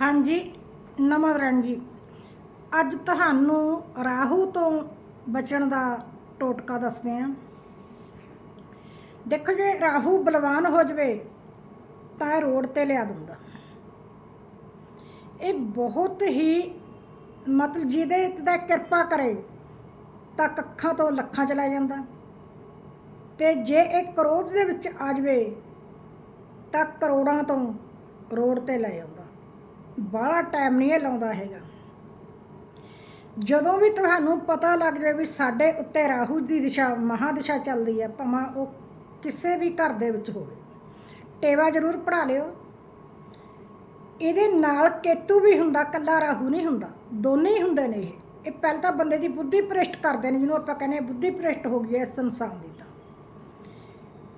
ਹਾਂਜੀ ਨਮਸਕਾਰ ਜੀ। ਅੱਜ ਤੁਹਾਨੂੰ ਰਾਹੂ ਤੋਂ ਬਚਣ ਦਾ ਟੋਟਕਾ ਦੱਸਦੇ ਹਾਂ। ਦੇਖੋ ਜੇ ਰਾਹੂ ਬਲਵਾਨ ਹੋ ਜਵੇ, ਤਾਂ ਇਹ ਰੋਡ ਤੇ ਲਿਆ ਦਿੰਦਾ। ਇਹ ਬਹੁਤ ਹੀ ਮਤਲਬ ਜਿਹਦੇ ਤੇ ਕਿਰਪਾ ਕਰੇ, ਤਾਂ ਕੱਖਾਂ ਤੋਂ ਲੱਖਾਂ ਚ ਲੈ ਜਾਂਦਾ। ਤੇ ਜੇ ਇਹ ਕਰੋਧ ਦੇ ਵਿੱਚ ਆ ਜਵੇ, ਤਾਂ ਕਰੋੜਾਂ ਤੋਂ ਰੋਡ ਤੇ ਲੈ ਆਉਂਦਾ। ਬਾਹਲਾ ਟਾਈਮ ਨਹੀਂ ਇਹ ਲਾਉਂਦਾ ਹੈਗਾ। ਜਦੋਂ ਵੀ ਤੁਹਾਨੂੰ ਪਤਾ ਲੱਗ ਜਾਵੇ ਵੀ ਸਾਡੇ ਉੱਤੇ ਰਾਹੂ ਦੀ ਦਿਸ਼ਾ, ਮਹਾ ਦਿਸ਼ਾ ਚੱਲਦੀ ਹੈ, ਭਾਵੇਂ ਉਹ ਕਿਸੇ ਵੀ ਘਰ ਦੇ ਵਿੱਚ ਹੋਵੇ, ਟੇਵਾ ਜ਼ਰੂਰ ਪੜਾ ਲਿਓ। ਇਹਦੇ ਨਾਲ ਕੇਤੂ ਵੀ ਹੁੰਦਾ ਕੱਲਾ ਰਾਹੂ ਨਹੀਂ ਹੁੰਦਾ, ਦੋਨੇ ਹੀ ਹੁੰਦੇ ਨੇ ਇਹ। ਇਹ ਪਹਿਲਾਂ ਤਾਂ ਬੰਦੇ ਦੀ ਬੁੱਧੀ ਭ੍ਰਿਸ਼ਟ ਕਰਦੇ ਨੇ, ਜਿਹਨੂੰ ਆਪਾਂ ਕਹਿੰਦੇ ਹਾਂ ਬੁੱਧੀ ਭ੍ਰਿਸ਼ਟ ਹੋ ਗਈ ਹੈ ਇਸ ਇਨਸਾਨ ਦੀ ਤਾਂ।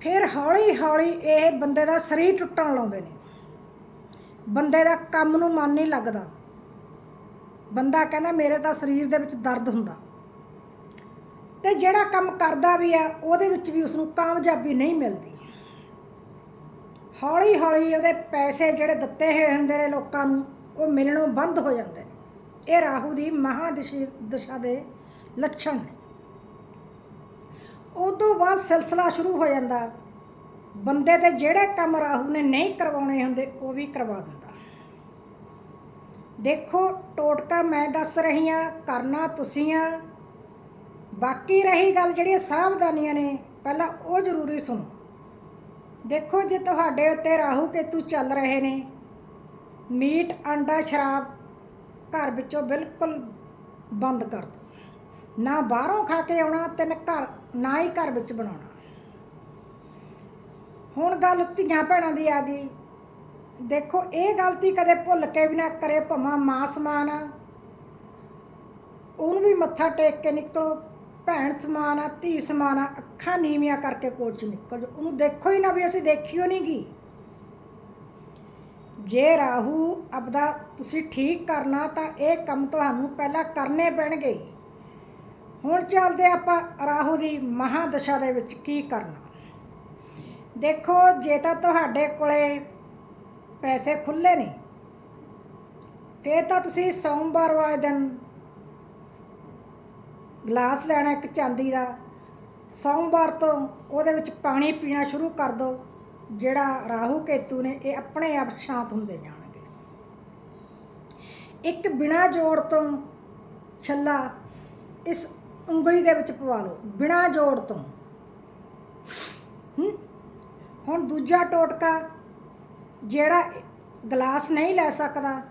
ਫਿਰ ਹੌਲੀ ਹੌਲੀ ਇਹ ਬੰਦੇ ਦਾ ਸਰੀਰ ਟੁੱਟਣ ਲਾਉਂਦੇ ਨੇ। ਬੰਦੇ ਦਾ ਕੰਮ ਨੂੰ ਮਨ ਨਹੀਂ ਲੱਗਦਾ। ਬੰਦਾ ਕਹਿੰਦਾ, ਮੇਰੇ ਤਾਂ ਸਰੀਰ ਦੇ ਵਿੱਚ ਦਰਦ ਹੁੰਦਾ। ਤੇ ਜਿਹੜਾ ਕੰਮ ਕਰਦਾ ਵੀ ਆ, ਉਹਦੇ ਵਿੱਚ ਵੀ ਉਸ ਨੂੰ ਕਾਮਯਾਬੀ ਨਹੀਂ ਮਿਲਦੀ। ਹੌਲੀ ਹੌਲੀ ਉਹਦੇ ਪੈਸੇ ਜਿਹੜੇ ਦਿੱਤੇ ਹੋਏ ਹੁੰਦੇ ਨੇ ਲੋਕਾਂ ਨੂੰ, ਉਹ ਮਿਲਣੋਂ ਬੰਦ ਹੋ ਜਾਂਦੇ ਨੇ। ਇਹ ਰਾਹੂ ਦੀ ਮਹਾ ਦਿਸ਼ਾ ਦੇ ਲੱਛਣ ਨੇ। ਉਦੋਂ ਬਾਅਦ ਸਿਲਸਿਲਾ ਸ਼ੁਰੂ ਹੋ ਜਾਂਦਾ। ਬੰਦੇ ਤੇ ਜਿਹੜੇ ਕੰਮ ਰਾਹੂ ਨੇ ਨਹੀਂ ਕਰਵਾਉਣੇ ਹੁੰਦੇ, ਉਹ ਵੀ ਕਰਵਾ ਦਿੰਦਾ। ਦੇਖੋ, ਟੋਟਕਾ ਮੈਂ ਦੱਸ ਰਹੀ ਆ ਕਰਨਾ ਤੁਸੀਂ ਆ। ਬਾਕੀ ਰਹੀ ਗੱਲ ਜਿਹੜੀਆਂ ਸਾਵਧਾਨੀਆਂ ਨੇ, ਪਹਿਲਾਂ ਉਹ ਜ਼ਰੂਰੀ ਸੁਣੋ। ਦੇਖੋ, ਜੇ ਤੁਹਾਡੇ ਉੱਤੇ ਰਾਹੂ ਕੇਤੂ ਚੱਲ ਰਹੇ ਨੇ, ਮੀਟ, ਅੰਡਾ, ਸ਼ਰਾਬ ਘਰ ਵਿੱਚੋਂ ਬਿਲਕੁਲ ਬੰਦ ਕਰ ਦਿਓ। ਨਾ ਬਾਹਰੋਂ ਖਾ ਕੇ ਆਉਣਾ ਤੇ ਨਾ ਘਰ, ਨਾ ਹੀ ਘਰ ਵਿੱਚ ਬਣਾਉਣਾ। ਹੁਣ ਗੱਲ ਧੀਆਂ ਭੈਣਾਂ ਦੀ ਆ ਗਈ। ਦੇਖੋ, ਇਹ ਗਲਤੀ ਕਦੇ ਭੁੱਲ ਕੇ ਵੀ ਨਾ ਕਰੇ ਭਮਾ ਮਾਂ ਸਮਾਨ ਆ। ਉਹਨੂੰ ਵੀ ਮੱਥਾ ਟੇਕ ਕੇ ਨਿਕਲੋ। ਭੈਣ ਸਮਾਨ ਆ, ਧੀ ਸਮਾਨ ਆ, ਅੱਖਾਂ ਨੀਵੀਆਂ ਕਰਕੇ ਕੋਲ ਚ ਨਿਕਲ ਜਾਓ। ਉਹਨੂੰ ਦੇਖੋ ਹੀ ਨਾ ਵੀ ਅਸੀਂ ਦੇਖਿਓ ਨਹੀਂ ਗੀ। ਜੇ ਰਾਹੂ ਆਪਦਾ ਤੁਸੀਂ ਠੀਕ ਕਰਨਾ, ਤਾਂ ਇਹ ਕੰਮ ਤੁਹਾਨੂੰ ਪਹਿਲਾਂ ਕਰਨੇ ਪੈਣਗੇ। ਹੁਣ ਚੱਲਦੇ ਆਪਾਂ ਰਾਹੂ ਦੀ ਮਹਾਦਸ਼ਾ ਦੇ ਵਿੱਚ ਕੀ ਕਰਨਾ। ਦੇਖੋ, ਜੇ ਤਾਂ ਤੁਹਾਡੇ ਕੋਲੇ ਪੈਸੇ ਖੁੱਲੇ ਨੇ, ਫੇਰ ਤਾਂ ਤੁਸੀਂ ਸੋਮਵਾਰ ਵਾਲੇ ਦਿਨ ਗਲਾਸ ਲੈਣਾ ਇੱਕ ਚਾਂਦੀ ਦਾ, ਸੋਮਵਾਰ ਤੋਂ ਉਹਦੇ ਵਿੱਚ ਪਾਣੀ ਪੀਣਾ ਸ਼ੁਰੂ ਕਰ ਦਿਓ ਜਿਹੜਾ ਰਾਹੂ ਕੇਤੂ ਨੇ, ਇਹ ਆਪਣੇ ਆਪ ਸ਼ਾਂਤ ਹੁੰਦੇ ਜਾਣਗੇ। ਇੱਕ ਬਿਨਾ ਜੋੜ ਤੋਂ ਛੱਲਾ ਇਸ ਉਂਗਲੀ ਦੇ ਵਿੱਚ ਪਵਾ ਲਓ, ਬਿਨਾ ਜੋੜ ਤੋਂ। ਹੂੰ? ਹੁਣ ਦੂਜਾ ਟੋਟਕਾ ਜਿਹੜਾ ਗਲਾਸ ਨਹੀਂ ਲੈ ਸਕਦਾ,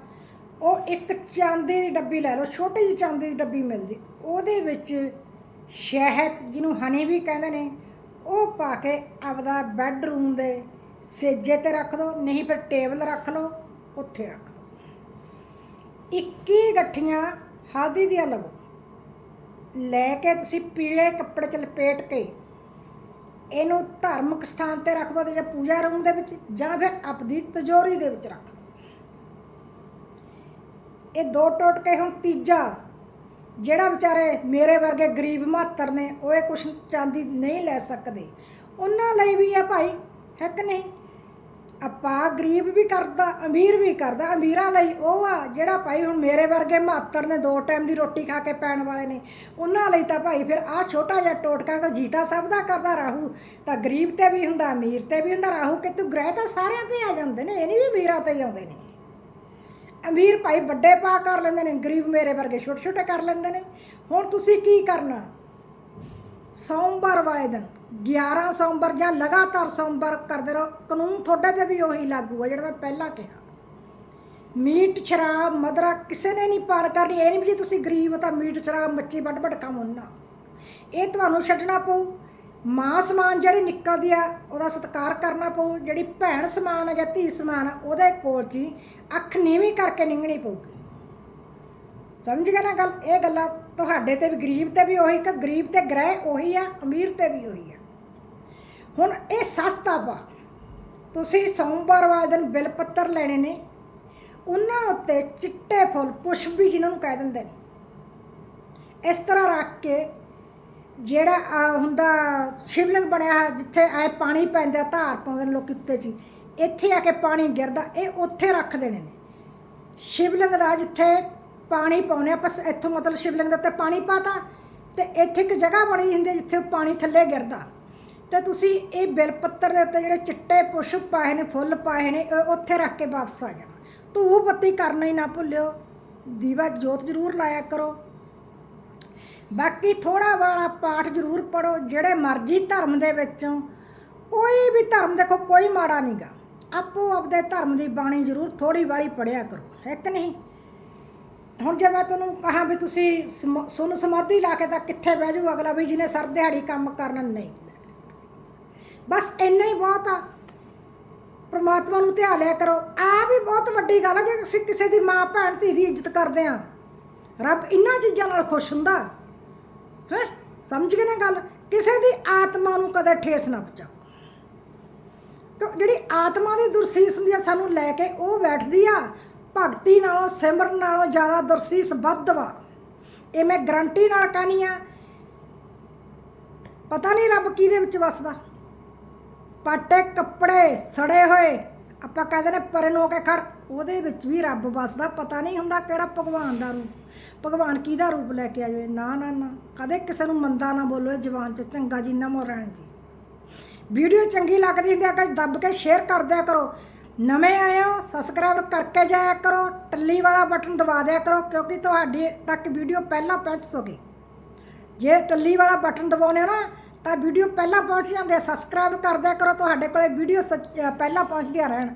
ਉਹ ਇੱਕ ਚਾਂਦੀ ਦੀ ਡੱਬੀ ਲੈ ਲਓ, ਛੋਟੀ ਜਿਹੀ ਚਾਂਦੀ ਦੀ ਡੱਬੀ ਮਿਲਦੀ। ਉਹਦੇ ਵਿੱਚ ਸ਼ਹਿਦ, ਜਿਹਨੂੰ ਹਨੀ ਵੀ ਕਹਿੰਦੇ ਨੇ, ਉਹ ਪਾ ਕੇ ਆਪਦਾ ਬੈੱਡਰੂਮ ਦੇ ਸੇਜੇ ਤੇ ਰੱਖ ਦਿਓ ਨਹੀਂ ਫਿਰ ਟੇਬਲ ਰੱਖ ਲਓ, ਉੱਥੇ ਰੱਖ ਦਿਓ 21 ਗੱਠੀਆਂ ਹਾਦੀ ਦੀਆਂ ਲਵੋ। ਲੈ ਕੇ ਤੁਸੀਂ ਪੀਲੇ ਕੱਪੜੇ 'ਚ ਲਪੇਟ ਕੇ ਇਹਨੂੰ ਧਾਰਮਿਕ ਸਥਾਨ ਤੇ ਰੱਖ ਦਿਓ ਜਾਂ ਪੂਜਾ ਰੂਮ ਦੇ ਵਿੱਚ ਜਾਂ ਫਿਰ ਆਪਦੀ ਤਜੋਰੀ ਦੇ ਵਿੱਚ ਰੱਖ। ਇਹ ਦੋ ਟੋਟਕੇ ਹੁਣ ਤੀਜਾ, ਜਿਹੜਾ ਵਿਚਾਰੇ ਮੇਰੇ ਵਰਗੇ ਗਰੀਬ ਮਾਤਰ ਨੇ, ਉਹ ਇਹ ਕੁਛ ਚਾਂਦੀ ਨਹੀਂ ਲੈ ਸਕਦੇ। ਉਹਨਾਂ ਲਈ ਵੀ ਹੈ ਭਾਈ, ਹੈ ਕਿ ਨਹੀਂ? ਆਪਾਂ ਗਰੀਬ ਵੀ ਕਰਦਾ, ਅਮੀਰ ਵੀ ਕਰਦਾ, ਅਮੀਰਾਂ ਲਈ ਉਹ ਆ ਜਿਹੜਾ ਭਾਈ ਹੁਣ ਮੇਰੇ ਵਰਗੇ ਮਾਤਰ ਨੇ, ਦੋ ਟਾਈਮ ਦੀ ਰੋਟੀ ਖਾ ਕੇ ਪੈਣ ਵਾਲੇ ਨੇ, ਉਹਨਾਂ ਲਈ ਤਾਂ ਭਾਈ ਫਿਰ ਆਹ ਛੋਟਾ ਜਿਹਾ ਟੋਟਕਾ ਕੋ ਜੀਤਾ ਸਭ ਦਾ ਕਰਦਾ ਰਾਹੂ, ਤਾਂ ਗਰੀਬ ਤੇ ਵੀ ਹੁੰਦਾ, ਅਮੀਰ ਤੇ ਵੀ ਹੁੰਦਾ, ਰਾਹੂ ਕਿ ਤੂੰ ਗ੍ਰਹਿ ਤਾਂ ਸਾਰਿਆਂ ਤੇ ਆ ਜਾਂਦੇ ਨੇ, ਇਹ ਨਹੀਂ ਵੀ ਅਮੀਰਾਂ ਤੇ ਹੀ ਆਉਂਦੇ ਨੇ। ਅਮੀਰ ਭਾਈ ਵੱਡੇ ਪਾ ਕਰ ਲੈਂਦੇ ਨੇ, ਗਰੀਬ ਮੇਰੇ ਵਰਗੇ ਛੋਟੇ ਛੋਟੇ ਕਰ ਲੈਂਦੇ ਨੇ। ਹੁਣ ਤੁਸੀਂ ਕੀ ਕਰਨਾ? ਸੋਮਵਾਰ ਵਾਲੇ ਦਿਨ 11 ਸੋਮਵਾਰ ਜਾਂ ਲਗਾਤਾਰ ਸੋਮਵਾਰ ਕਰਦੇ ਰਹੋ, ਕਾਨੂੰਨ ਤੁਹਾਡੇ ਤੇ ਵੀ ਉਹੀ ਲਾਗੂ ਹੈ ਜਿਹੜਾ ਮੈਂ ਪਹਿਲਾਂ ਕਿਹਾ। ਮੀਟ, ਸ਼ਰਾਬ, ਮਦਰਾ ਕਿਸੇ ਨੇ ਨਹੀਂ ਪਾਰ ਕਰਨੀ, ਇਹ ਨਹੀਂ ਵੀ ਜੇ ਤੁਸੀਂ ਗਰੀਬ ਹੋ ਤਾਂ ਮੀਟ, ਸ਼ਰਾਬ, ਮੱਛੀ ਵੱਡ ਵੱਡ ਖਾਵੋ ਇਹ ਤੁਹਾਨੂੰ ਛੱਡਣਾ ਪਊ। ਮਾਂ ਸਮਾਨ ਜਿਹੜੀ ਨਿਕਲਦੀ ਆ, ਉਹਦਾ ਸਤਿਕਾਰ ਕਰਨਾ ਪਊ। ਜਿਹੜੀ ਭੈਣ ਸਮਾਨ ਆ ਜਾਂ ਧੀ ਸਮਾਨ ਆ, ਉਹਦੇ ਕੋਲ ਜੀ ਅੱਖ ਨੀਵੀਂ ਕਰਕੇ ਨਿੰਗਣੀ ਪਊਗੀ। ਸਮਝ ਗਏ ਨਾ ਗੱਲ? ਇਹ ਗੱਲਾਂ ਤੁਹਾਡੇ ਤੇ ਵੀ ਗਰੀਬ ਤੇ ਵੀ ਉਹੀ ਕਿ ਗਰੀਬ ਤੇ ਗ੍ਰਹਿ ਉਹੀ ਆ ਅਮੀਰ ਤੇ ਵੀ ਉਹੀ ਆ। ਹੁਣ ਇਹ ਸਸਤਾ ਵਾ। ਤੁਸੀਂ ਸੋਮਵਾਰ ਵਾਲੇ ਦਿਨ ਬਿਲ ਪੱਤਰ ਲੈਣੇ ਨੇ ਉਹਨਾਂ ਉੱਤੇ ਚਿੱਟੇ ਫੁੱਲ ਪੁਸ਼ਪ ਵੀ ਜਿਹਨਾਂ ਨੂੰ ਕਹਿ ਦਿੰਦੇ ਨੇ। ਇਸ ਤਰ੍ਹਾਂ ਰੱਖ ਕੇ ਜਿਹੜਾ ਹੁੰਦਾ ਸ਼ਿਵਲਿੰਗ ਬਣਿਆ ਹੈ, ਜਿੱਥੇ ਐ ਪਾਣੀ ਪੈਂਦਾ ਧਾਰ ਪਾਉਂਦੇ ਨੇ ਲੋਕੀ ਉੱਤੇ ਜੀ ਇੱਥੇ ਆ ਕੇ ਪਾਣੀ ਗਿਰਦਾ ਇਹ ਉੱਥੇ ਰੱਖ ਦੇਣੇ ਨੇ। ਸ਼ਿਵਲਿੰਗ ਦਾ ਜਿੱਥੇ ਪਾਣੀ ਪਾਉਨੇ ਆਪਾਂ ਇੱਥੋਂ ਮਤਲਬ ਸ਼ਿਵਲਿੰਗ ਦੇ ਉੱਤੇ ਪਾਣੀ ਪਾਤਾ ਤੇ ਇੱਥੇ ਇੱਕ ਜਗ੍ਹਾ ਬਣੀ ਹੁੰਦੀ ਜਿੱਥੇ ਪਾਣੀ ਥੱਲੇ ਗਿਰਦਾ। ਤੇ ਤੁਸੀਂ ਇਹ ਬਿਲ ਪੱਤਰ ਦੇ ਉੱਤੇ ਜਿਹੜੇ ਚਿੱਟੇ ਪੁਸ਼ਪ ਪਾਏ ਨੇ, ਫੁੱਲ ਪਾਏ ਨੇ ਉੱਥੇ ਰੱਖ ਕੇ ਵਾਪਸ ਆ ਜਾਣਾ। ਧੂਪ ਬੱਤੀ ਕਰਨਾ ਹੀ ਨਾ ਭੁੱਲਿਓ, ਦੀਵਾ ਜੋਤ ਜ਼ਰੂਰ ਲਾਇਆ ਕਰੋ। ਬਾਕੀ ਥੋੜਾ ਵਾਲਾ ਪਾਠ ਜ਼ਰੂਰ ਪੜੋ ਜਿਹੜੇ ਮਰਜ਼ੀ ਧਰਮ ਦੇ ਵਿੱਚੋਂ ਕੋਈ ਵੀ ਧਰਮ ਦੇਖੋ, ਕੋਈ ਮਾੜਾ ਨਹੀਂਗਾ ਆਪੋ ਆਪਦੇ ਧਰਮ ਦੀ ਬਾਣੀ ਜ਼ਰੂਰ ਥੋੜੀ ਵਾਲੀ ਪੜਿਆ ਕਰੋ, ਹੈ ਕਿ ਨਹੀਂ? ਹੁਣ ਜੇ ਮੈਂ ਤੁਹਾਨੂੰ ਕਹਾਂ ਵੀ ਤੁਸੀਂ ਸਮ- ਸੁਨ ਸਮਾਧੀ ਲਾ ਕੇ ਤਾਂ ਕਿੱਥੇ ਬਹਿ ਜਾਊ ਅਗਲਾ ਵੀ ਜਿਹਨੇ ਸਰ ਦਿਹਾੜੀ ਕੰਮ ਕਰਨਾ, ਨਹੀਂ। ਬਸ ਇੰਨਾ ਹੀ ਬਹੁਤ ਆ। ਪ੍ਰਮਾਤਮਾ ਨੂੰ ਧਿਆ ਲਿਆ ਕਰੋ। ਆ ਵੀ ਬਹੁਤ ਵੱਡੀ ਗੱਲ ਆ, ਜੇ ਅਸੀਂ ਕਿਸੇ ਦੀ ਮਾਂ, ਭੈਣ, ਧੀ ਦੀ ਇੱਜ਼ਤ ਕਰਦੇ ਆ ਰੱਬ ਇਹਨਾਂ ਚੀਜ਼ਾਂ ਨਾਲ ਖੁਸ਼ ਹੁੰਦਾ। ਹੈ? ਸਮਝ ਗਏ ਨਾ ਗੱਲ? ਕਿਸੇ ਦੀ ਆਤਮਾ ਨੂੰ ਕਦੇ ਠੇਸ ਨਾ ਪਹੁੰਚਾਓ। ਕਿਉਂ? ਜਿਹੜੀ ਆਤਮਾ ਦੀ ਦੁਰਸੀਸ ਹੁੰਦੀ ਆ, ਸਾਨੂੰ ਲੈ ਕੇ ਉਹ ਬੈਠਦੀ ਆ ਭਗਤੀ ਨਾਲੋਂ, ਸਿਮਰਨ ਨਾਲੋਂ ਜ਼ਿਆਦਾ ਦੁਰਸੀਸ ਵੱਧ ਵਾ। ਇਹ ਮੈਂ ਗਰੰਟੀ ਨਾਲ ਕਹਨੀ ਆ ਪਤਾ ਨਹੀਂ ਰੱਬ ਕਿਹਦੇ ਵਿੱਚ ਵਸਦਾ। ਪਾਟੇ ਕੱਪੜੇ ਸੜੇ ਹੋਏ, ਆਪਾਂ ਕਹਿੰਦੇ ਨੇ ਪਰੇ ਨੂੰ ਹੋ ਕੇ ਖੜ। ਉਹਦੇ ਵਿੱਚ ਵੀ ਰੱਬ ਵਸਦਾ, ਪਤਾ ਨਹੀਂ ਹੁੰਦਾ ਕਿਹੜਾ ਭਗਵਾਨ ਦਾ ਰੂਪ। ਭਗਵਾਨ ਕਿਹਦਾ ਰੂਪ ਲੈ ਕੇ ਆ ਜਾਵੇ ਨਾ ਨਾ ਨਾ। ਕਦੇ ਕਿਸੇ ਨੂੰ ਮੰਦਾ ਨਾ ਬੋਲੋ, ਇਹ ਜ਼ਬਾਨ 'ਚ ਚੰਗਾ ਜੀ ਨਾ ਰਹਿਣ ਜੀ। ਵੀਡੀਓ ਚੰਗੀ ਲੱਗਦੀ ਹੁੰਦੀ ਆ ਕਿ ਦੱਬ ਕੇ ਸ਼ੇਅਰ ਕਰ ਦਿਆ ਕਰੋ। ਨਵੇਂ ਆਏ ਹੋ ਸਬਸਕ੍ਰਾਈਬ ਕਰਕੇ ਜਾਇਆ ਕਰੋ, ਟੱਲੀ ਵਾਲਾ ਬਟਨ ਦਬਾ ਦਿਆ ਕਰੋ, ਕਿਉਂਕਿ ਤੁਹਾਡੇ ਤੱਕ ਵੀਡੀਓ ਪਹਿਲਾਂ ਪਹੁੰਚ ਸਕੇ ਜੇ ਟੱਲੀ ਵਾਲਾ ਬਟਨ ਦਬਾਉਨੇ ਨਾ, ਤਾਂ ਵੀਡੀਓ ਪਹਿਲਾਂ ਪਹੁੰਚ ਜਾਂਦੇ ਸਬਸਕ੍ਰਾਈਬ ਕਰ ਦਿਆ ਕਰੋ, ਤੁਹਾਡੇ ਕੋਲੇ ਵੀਡੀਓ ਪਹਿਲਾਂ ਪਹੁੰਚਦੀਆਂ ਰਹਿਣ।